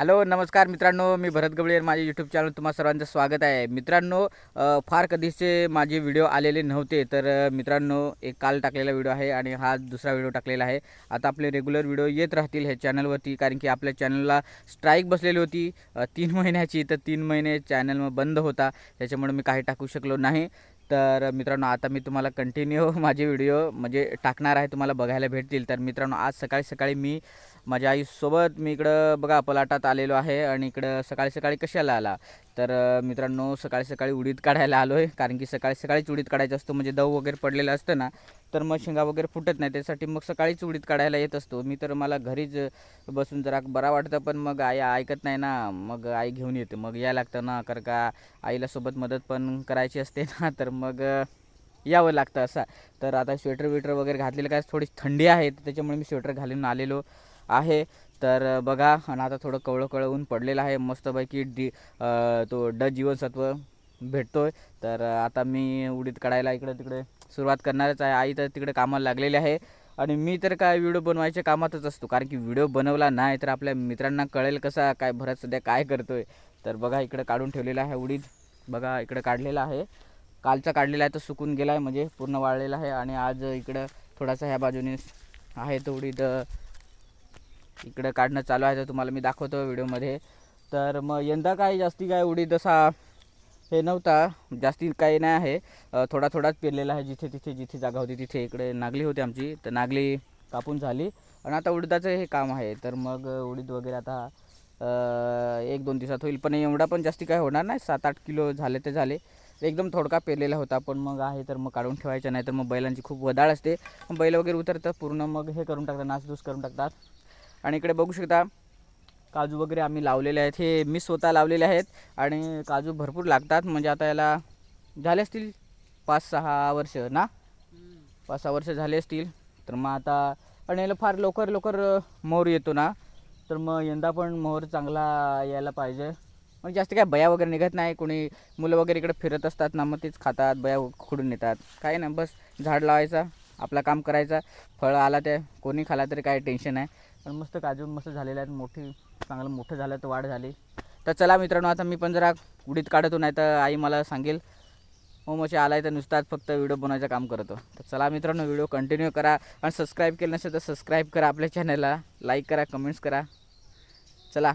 Hello नमस्कार मित्रांनो मी भरत गवळे माझ्या यूट्यूब चॅनल तुम्हा सर्वांचं स्वागत आहे. मित्रांनो फार कधीचे माझे व्हिडिओ आलेले नव्हते तर मित्रांनो एक काल टाकलेला व्हिडिओ आहे आणि हा दुसरा व्हिडिओ टाकलेला आहे. आता आपले रेग्युलर व्हिडिओ येत राहतील ह्या चॅनलवरती कारण की आपल्या चॅनलला स्ट्राईक बसलेली होती तीन महिन्याची तर तीन महिने चॅनल बंद होता त्याच्यामुळे मी काही टाकू शकलो नाही. तर मित्रांनो आता मी तुम्हाला कंटिन्यू माझे व्हिडिओ म्हणजे टाकणार आहे तुम्हाला बघायला भेटतील. तर मित्रांनो आज सकाळी सकाळी मी माझ्या आईसोबत मी इकडं बघा पलाटात आलेलो आहे आणि इकडं सकाळी सकाळी कशाला आला? तर मित्रांनो सकाळी सकाळी उडीद काढायला आलो आहे कारण की सकाळी सकाळीच उडीद काढायचं असतो म्हणजे दव वगैरे पडलेलं असतं ना तर मग शेंगा वगैरे फुटत नाही त्यासाठी मग सकाळीच उडीद काढायला येत असतो. मी तर मला घरीच बसून जरा बरा वाटतं पण मग आई ऐकत नाही ना मग आई घेऊन येते. मग यायला लागतं ना कारण का आईला सोबत मदत पण करायची असते ना तर मग यावं लागतं असा. तर आता स्वेटर विटर वगैरे घातलेलं काय थोडी थंडी आहे त्याच्यामुळे मी स्वेटर घालून आलेलो. आहे. तर बघा आणि आता थोडं कवळं कवळं ऊन पडलेलं आहे. मस्तपैकी डी तो ड जीवनसत्व भेटतो आहे तर आता मी उडीत काढायला इकडे तिकडे सुरुवात करणारच आहे. आई तर तिकडे कामाला लागलेली आहे. आणि मी तर काय व्हिडिओ बनवायच्या कामातच असतो. कारण की व्हिडिओ बनवला नाही तर आपल्या मित्रांना कळेल कसा काय भरत सध्या काय करतो आहे तर बघा इकडे काढून ठेवलेला आहे उडीद. बघा इकडे काढलेला आहे. कालचा काढलेला आहे तो सुकून गेला आहे म्हणजे पूर्ण वाळलेला आहे. आणि आज इकडं थोडासा ह्या बाजूने आहे तो उडीद इकडं काढणं चालू आहे तर तुम्हाला मी दाखवतो व्हिडिओमध्ये. तर मग यंदा काय जास्ती काय उडीद असा हे नव्हता जास्ती काही नाही आहे. थोडा थोडाच पेरलेला आहे जिथे तिथे जिथे जागा होती तिथे इकडे नागली होती आमची तर नागली कापून झाली. आणि आता उडीदाचं हे काम आहे तर मग उडीद वगैरे आता एक दोन दिवसात होईल. पण एवढा पण जास्ती काय होणार नाही सात आठ किलो झाले ते झाले. एकदम थोडका पेरलेला होता पण मग आहे तर मग काढून ठेवायचं नाही तर मग बैलांची खूप वदाळ असते. मग बैल वगैरे उतरतं पूर्ण मग हे करून टाकतात नासधूस करून टाकतात. आणि इकडे बघू शकता काजू वगैरे आम्ही लावलेले आहेत. हे मी स्वतः लावलेले आहेत आणि काजू भरपूर लागतात. म्हणजे आता याला झाले असतील पाच सहा वर्ष ना? पाच सहा वर्ष झाले असतील. तर मग आता आणि याला फार लवकर लवकर मोहर येतो ना? तर मग यंदा पण मोहर चांगला यायला पाहिजे. म्हणजे जास्त काय बया वगैरे निघत नाही. कोणी मुलं वगैरे इकडे फिरत असतात ना मग तेच खातात बया खुडून येतात काय नाही बस झाड लावायचा आपला काम करायचा. फळं आला ते कोणी खाला तरी काय टेन्शन आहे पण मस्त काजू मस्त झालेले आहेत. मोठी चांगलं मोठं झालं तर वाढ झाली. तर चला मित्रांनो आता मी पण जरा उडीत काढतो नाही तर आई मला सांगेल. हो मग आहे तर नुसताच फक्त व्हिडिओ बनवायचं काम करतो. तर चला मित्रांनो व्हिडिओ कंटिन्यू करा. आणि सबस्क्राईब केलं नसेल तर सबस्क्राईब करा आपल्या चॅनलला लाईक करा कमेंट्स करा. चला.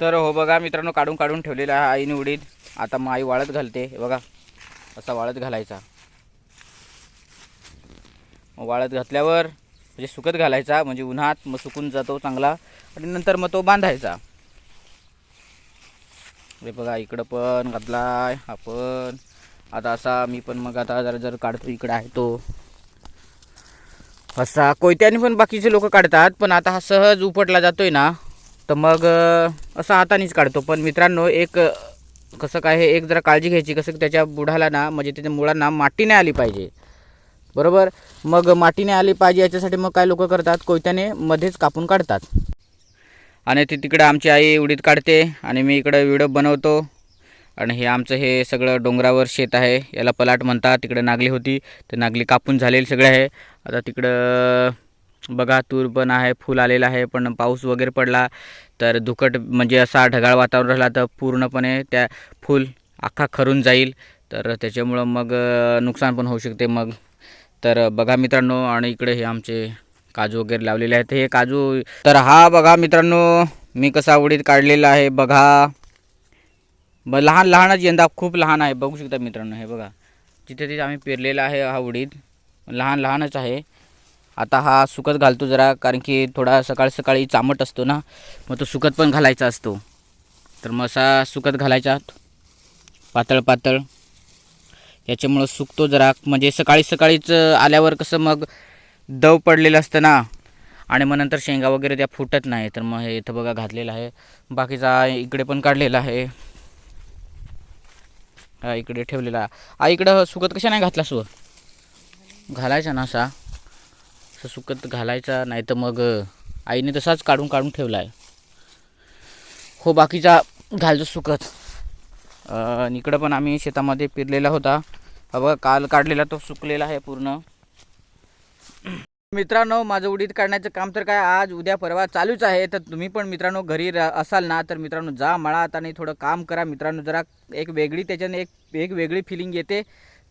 तर हो बघा मित्रांनो काढून काढून ठेवलेला आईने उडीद. आता मग आई वाळत घालते. बघा असा वाळत घालायचा. वाळत घातल्यावर म्हणजे सुकत घालायचा म्हणजे उन्हात मग सुकून जातो चांगला. आणि नंतर मग तो बांधायचा. हे बघा इकडं पण घातलाय आपण आता असा मी पण मग आता जरा जर काढतो इकडं आहे तो. असा कोयत्याने पण बाकीचे लोक काढतात पण आता हा सहज उपटला जातोय ना. तर मग असा हातानेच काढतो. पण मित्रांनो एक कसं काय हे एक जरा काळजी घ्यायची कसं त्याच्या बुढाला ना म्हणजे त्याच्या मुळांना माती नाही आली पाहिजे. बरोबर? मग माती नाही आली पाहिजे याच्यासाठी मग काय लोक करतात? कोयत्याने मध्येच कापून काढतात. आणि ती तिकडं आमची आई उडीद काढते आणि मी इकडं व्हिडिओ बनवतो. आणि हे आमचं हे सगळं डोंगरावर शेत आहे. याला पलाट म्हणतात. तिकडं नागली होती. तर नागली कापून झालेली सगळं आहे. आता तिकडं बघा तूर पण आहे फूल आलेलं आहे. पण पाऊस वगैरे पडला तर धुकट म्हणजे असा ढगाळ वातावरण राहिला तर पूर्णपणे त्या फूल अख्खा खरून जाईल. तर त्याच्यामुळं मग नुकसान पण होऊ शकते. मग तर बघा मित्रांनो आणि इकडे हे आमचे काजू वगैरे लावलेले आहेत. हे काजू तर हा बघा मित्रांनो मी कसा उडीत काढलेला आहे बघा. ब लहान लहानच यंदा खूप लहान आहे. बघू शकता मित्रांनो हे बघा. जिथे तिथे आम्ही पेरलेला आहे हा उडीद लहान लहानच आहे. आता हा सुकत घालतो जरा कारण की थोडा सकाळ सकाळी चामट असतो ना मग तो सुकत पण घालायचा असतो. तर मग असा सुकत घालायचा. पातळ पातळ. याच्यामुळं सुकतो जरा म्हणजे सकाळी सकाळीच आल्यावर कसं मग दव पडलेलं असतं ना. आणि मग नंतर शेंगा वगैरे त्या फुटत नाही. तर मग हे इथं बघा घातलेलं आहे. बाकीचा इकडे पण काढलेला आहे. हा इकडे ठेवलेला. आ इकडं सुकत कशा नाही घातला सु? घालायचा ना असा. असं सुकत घालायचा नाही तर मग आईने तसाच काढून काढून ठेवला आहे. हो बाकीचा घालतो सुकत. आणि इकडं पण आम्ही शेतामध्ये पिरलेला होता. हा बघा काल काढलेला तो सुकलेला आहे पूर्ण. मित्रांनो माझं उडीद काढण्याचं काम तर काय आज उद्या परवा चालूच आहे. तर तुम्ही पण मित्रांनो घरी असाल ना तर मित्रांनो जा मळात आणि थोडं काम करा. मित्रांनो जरा एक वेगळी त्याच्याने एक एक वेगळी फिलिंग येते.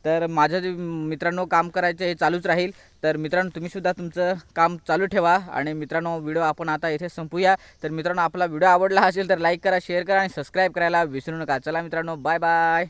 तर माझं जे मित्रांनो काम करायचं हे चालूच राहील. तर मित्रांनो तुम्हीसुद्धा तुमचं काम चालू ठेवा. आणि मित्रांनो व्हिडिओ आपण आता इथे संपूया. तर मित्रांनो आपला व्हिडिओ आवडला असेल तर लाईक करा शेअर करा आणि सबस्क्राईब करायला विसरू नका. चला मित्रांनो बाय बाय